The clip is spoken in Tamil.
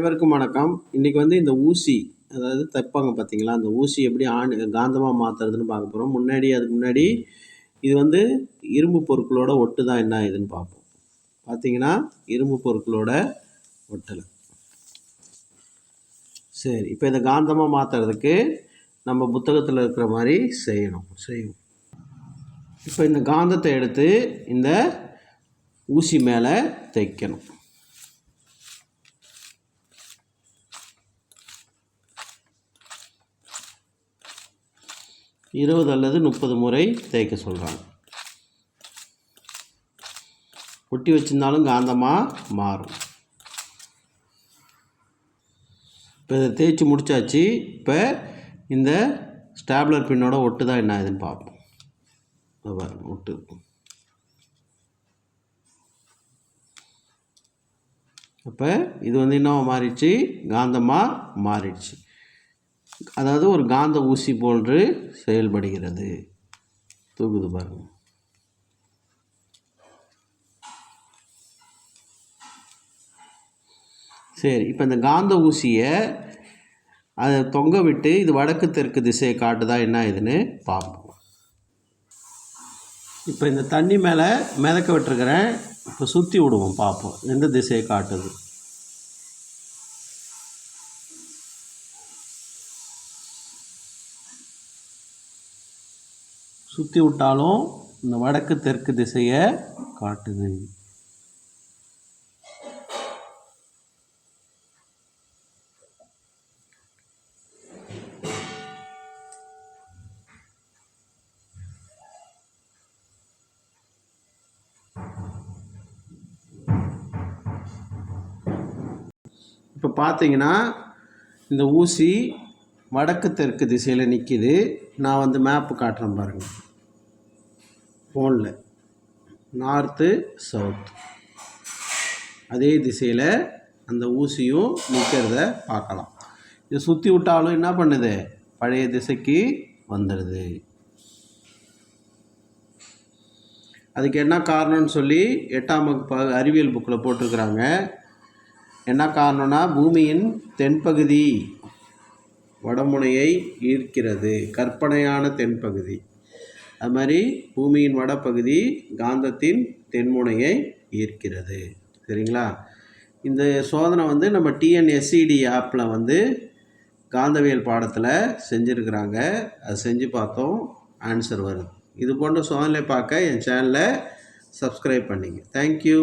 அனைவருக்கும் வணக்கம். இன்றைக்கி வந்து இந்த ஊசி அதாவது தைப்பாங்க பார்த்தீங்களா அந்த ஊசி எப்படி ஆண் காந்தமாக மாற்றுறதுன்னு பார்க்க போகிறோம் முன்னாடி அதுக்கு முன்னாடி இது வந்து இரும்பு பொருட்களோட ஒட்டு தான் என்ன இதுன்னு பார்ப்போம். பார்த்தீங்கன்னா இரும்பு பொருட்களோட ஒட்டலை. சரி இப்போ இதை காந்தமாக மாற்றுறதுக்கு நம்ம புத்தகத்தில் இருக்கிற மாதிரி செய்யணும். செய்வோம். இப்போ இந்த காந்தத்தை எடுத்து இந்த ஊசி மேலே தைக்கணும். இருபது அல்லது முப்பது முறை தேய்க்க சொல்கிறாங்க ஒட்டி வச்சிருந்தாலும் காந்தமாக மாறும். இப்போ இதை தேய்ச்சி முடிச்சாச்சு. இப்போ இந்த ஸ்டாப்லர் பின்னோட ஒட்டு தான் என்ன ஆகுதுன்னு பார்ப்போம். ஒட்டு. அப்போ இது வந்து என்ன மாறிடுச்சு. காந்தமாக மாறிடுச்சு. அதாவது ஒரு காந்த ஊசி போன்று செயல்படுகிறது. தூக்குது பாருங்கள் சரி இப்போ இந்த காந்த ஊசியை அதை தொங்க விட்டு இது வடக்கு தெற்கு திசையை காட்டுதா என்ன இதுன்னு பார்ப்போம் இப்போ இந்த தண்ணி மேலே மிதக்க விட்டுருக்கிறேன். இப்போ சுற்றி விடுவோம் பார்ப்போம் எந்த திசையை காட்டுது? சுற்றி விட்டாலும் இந்த வடக்கு தெற்கு திசையை காட்டுது. இப்போ பார்த்தீங்கன்னா இந்த ஊசி வடக்கு தெற்கு திசையில் நிற்கிது நான் வந்து மேப்பு காட்டுறேன் பாருங்கள் ஃபோனில் நார்த்து சவுத் அதே திசையில் அந்த ஊசியும் நிற்கிறத பார்க்கலாம். இது சுற்றி விட்டாலும் என்ன பண்ணுது? பழைய திசைக்கு வந்துடுது அதுக்கு என்ன காரணம்னு சொல்லி எட்டாம் வகுப்பு அறிவியல் புக்கில் போட்டிருக்கிறாங்க. என்ன காரணம்னா பூமியின் தென்பகுதி வடமுனையை ஈர்க்கிறது கற்பனையான தென்பகுதி. அது மாதிரி பூமியின் வடப்பகுதி காந்தத்தின் தென்முனையை ஈர்க்கிறது. சரிங்களா? இந்த சோதனை வந்து நம்ம டிஎன்எஸ்சிடி ஆப்பில் வந்து காந்தவியல் பாடத்தில் செஞ்சுருக்கிறாங்க. அது செஞ்சு பார்த்தோம் ஆன்சர் வருது. இது போன்ற சோதனை பார்க்க என் சேனலை சப்ஸ்கிரைப் பண்ணிங்க. தேங்க்யூ